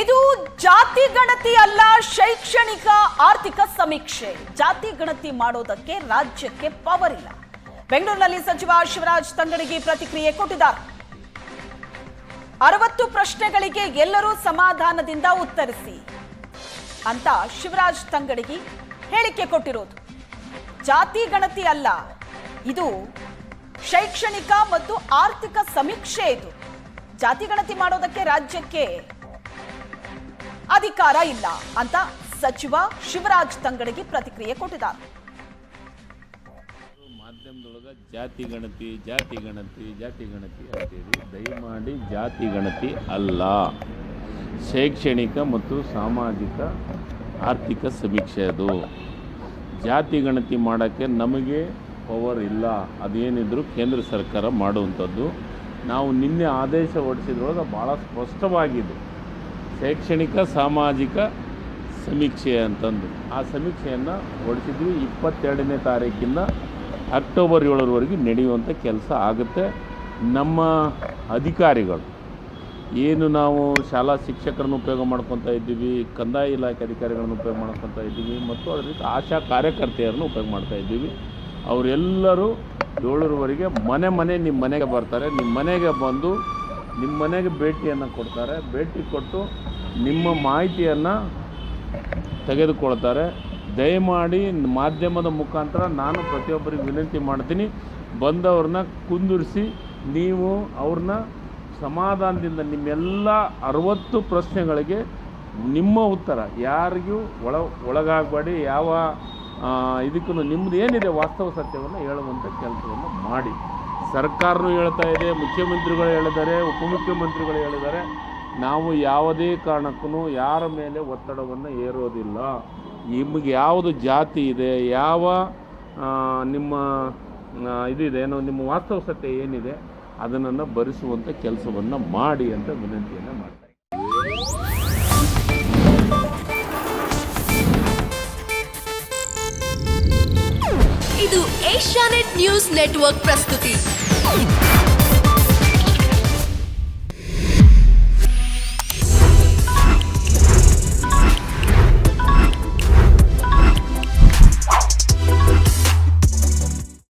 ಇದು ಜಾತಿ ಗಣತಿ ಅಲ್ಲ, ಶೈಕ್ಷಣಿಕ ಆರ್ಥಿಕ ಸಮೀಕ್ಷೆ. ಜಾತಿ ಗಣತಿ ಮಾಡೋದಕ್ಕೆ ರಾಜ್ಯಕ್ಕೆ ಪವರ್ ಇಲ್ಲ. ಬೆಂಗಳೂರಿನಲ್ಲಿ ಸಚಿವ ಶಿವರಾಜ್ ತಂಗಡಿಗೆ ಪ್ರತಿಕ್ರಿಯೆ ಕೊಟ್ಟಿದ್ದಾರೆ. ಅರವತ್ತು ಪ್ರಶ್ನೆಗಳಿಗೆ ಎಲ್ಲರೂ ಸಮಾಧಾನದಿಂದ ಉತ್ತರಿಸಿ ಅಂತ ಶಿವರಾಜ್ ತಂಗಡಿಗೆ ಹೇಳಿಕೆ ಕೊಟ್ಟಿರೋದು. ಜಾತಿ ಗಣತಿ ಅಲ್ಲ, ಇದು ಶೈಕ್ಷಣಿಕ ಮತ್ತು ಆರ್ಥಿಕ ಸಮೀಕ್ಷೆ ಇದು. ಜಾತಿ ಗಣತಿ ಮಾಡೋದಕ್ಕೆ ರಾಜ್ಯಕ್ಕೆ ಅಧಿಕಾರ ಇಲ್ಲ ಅಂತ ಸಚಿವ ಶಿವರಾಜ್ ತಂಗಡಗಿ ಪ್ರತಿಕ್ರಿಯೆ ಕೊಟ್ಟಿದ್ದಾರೆ. ಮಾಧ್ಯಮದೊಳಗೆ ಜಾತಿ ಗಣತಿ ಜಾತಿ ಗಣತಿ ಜಾತಿ ಗಣತಿ ಅಂತೀರಿ ದಯಮಾಡಿ ಜಾತಿ ಗಣತಿ ಅಲ್ಲ. ಶೈಕ್ಷಣಿಕ ಮತ್ತು ಸಾಮಾಜಿಕ ಆರ್ಥಿಕ ಸಮೀಕ್ಷೆ ಅದು. ಜಾತಿ ಗಣತಿ ಮಾಡೋಕ್ಕೆ ನಮಗೆ ಪವರ್ ಇಲ್ಲ. ಅದೇನಿದ್ರು ಕೇಂದ್ರ ಸರ್ಕಾರ ಮಾಡುವಂಥದ್ದು. ನಾವು ನಿನ್ನೆ ಆದೇಶ ಹೊರಡಿಸಿದ್ರೊಳಗೆ ಭಾಳ ಸ್ಪಷ್ಟವಾಗಿದೆ. ಶೈಕ್ಷಣಿಕ ಸಾಮಾಜಿಕ ಸಮೀಕ್ಷೆ ಅಂತಂದು. ಆ ಸಮೀಕ್ಷೆಯನ್ನು ಹೊರಡಿಸಿದ್ವಿ ಇಪ್ಪತ್ತೆರಡನೇ ತಾರೀಕಿಂದ ಅಕ್ಟೋಬರ್ ಏಳರವರೆಗೆ ನಡೆಯುವಂಥ ಕೆಲಸ ಆಗುತ್ತೆ. ನಮ್ಮ ಅಧಿಕಾರಿಗಳು, ಏನು ನಾವು ಶಾಲಾ ಶಿಕ್ಷಕರನ್ನು ಉಪಯೋಗ ಮಾಡ್ಕೊತಾ ಇದ್ದೀವಿ, ಕಂದಾಯ ಇಲಾಖೆ ಅಧಿಕಾರಿಗಳನ್ನು ಉಪಯೋಗ ಮಾಡ್ಕೊತಾ ಇದ್ದೀವಿ, ಮತ್ತು ಅದರ ಆಶಾ ಕಾರ್ಯಕರ್ತೆಯರನ್ನು ಉಪಯೋಗ ಮಾಡ್ತಾ ಇದ್ದೀವಿ. ಅವರೆಲ್ಲರೂ ಏಳರವರೆಗೆ ಮನೆ ಮನೆ ನಿಮ್ಮ ಮನೆಗೆ ಬರ್ತಾರೆ. ನಿಮ್ಮ ಮನೆಗೆ ಬಂದು ನಿಮ್ಮ ಮನೆಗೆ ಭೇಟಿಯನ್ನು ಕೊಡ್ತಾರೆ. ಭೇಟಿ ಕೊಟ್ಟು ನಿಮ್ಮ ಮಾಹಿತಿಯನ್ನು ತೆಗೆದುಕೊಳ್ತಾರೆ ದಯಮಾಡಿ ಮಾಧ್ಯಮದ ಮುಖಾಂತರ ನಾನು ಪ್ರತಿಯೊಬ್ಬರಿಗೆ ವಿನಂತಿ ಮಾಡ್ತೀನಿ, ಬಂದವ್ರನ್ನ ಕುಂದಿರಿಸಿ, ನೀವು ಅವ್ರನ್ನ ಸಮಾಧಾನದಿಂದ ನಿಮ್ಮೆಲ್ಲ ಅರವತ್ತು ಪ್ರಶ್ನೆಗಳಿಗೆ ನಿಮ್ಮ ಉತ್ತರ, ಯಾರಿಗೂ ಒಳ, ಒಳಗಾಗಬೇಡಿ, ಯಾವ ಇದಕ್ಕೂ ನಿಮ್ಮದು ಏನಿದೆ ವಾಸ್ತವ ಸತ್ಯವನ್ನು ಹೇಳುವಂಥ ಕೆಲಸವನ್ನು ಮಾಡಿ. ಸರ್ಕಾರನೂ ಹೇಳ್ತಾ ಇದೆ, ಮುಖ್ಯಮಂತ್ರಿಗಳು ಹೇಳಿದ್ದಾರೆ, ಉಪಮುಖ್ಯಮಂತ್ರಿಗಳು ಹೇಳಿದ್ದಾರೆ. ನಾವು ಯಾವುದೇ ಕಾರಣಕ್ಕೂ ಯಾರ ಮೇಲೆ ಒತ್ತಡವನ್ನು ಏರೋದಿಲ್ಲ ನಿಮಗೆ ಯಾವುದು ಜಾತಿ ಇದೆ, ಯಾವ ನಿಮ್ಮ ಇದಿದೆ, ಏನು, ನಿಮ್ಮ ವಾಸ್ತವ ಸತ್ಯ ಏನಿದೆ ಅದನ್ನು ಭರಿಸುವಂಥ ಕೆಲಸವನ್ನು ಮಾಡಿ ಅಂತ ವಿನಂತಿಯನ್ನು ಮಾಡ್ತಾರೆ ಇದು ಏಷ್ಯಾನೆಟ್ ನ್ಯೂಸ್ ನೆಟ್ವರ್ಕ್ ಪ್ರಸ್ತುತಿ.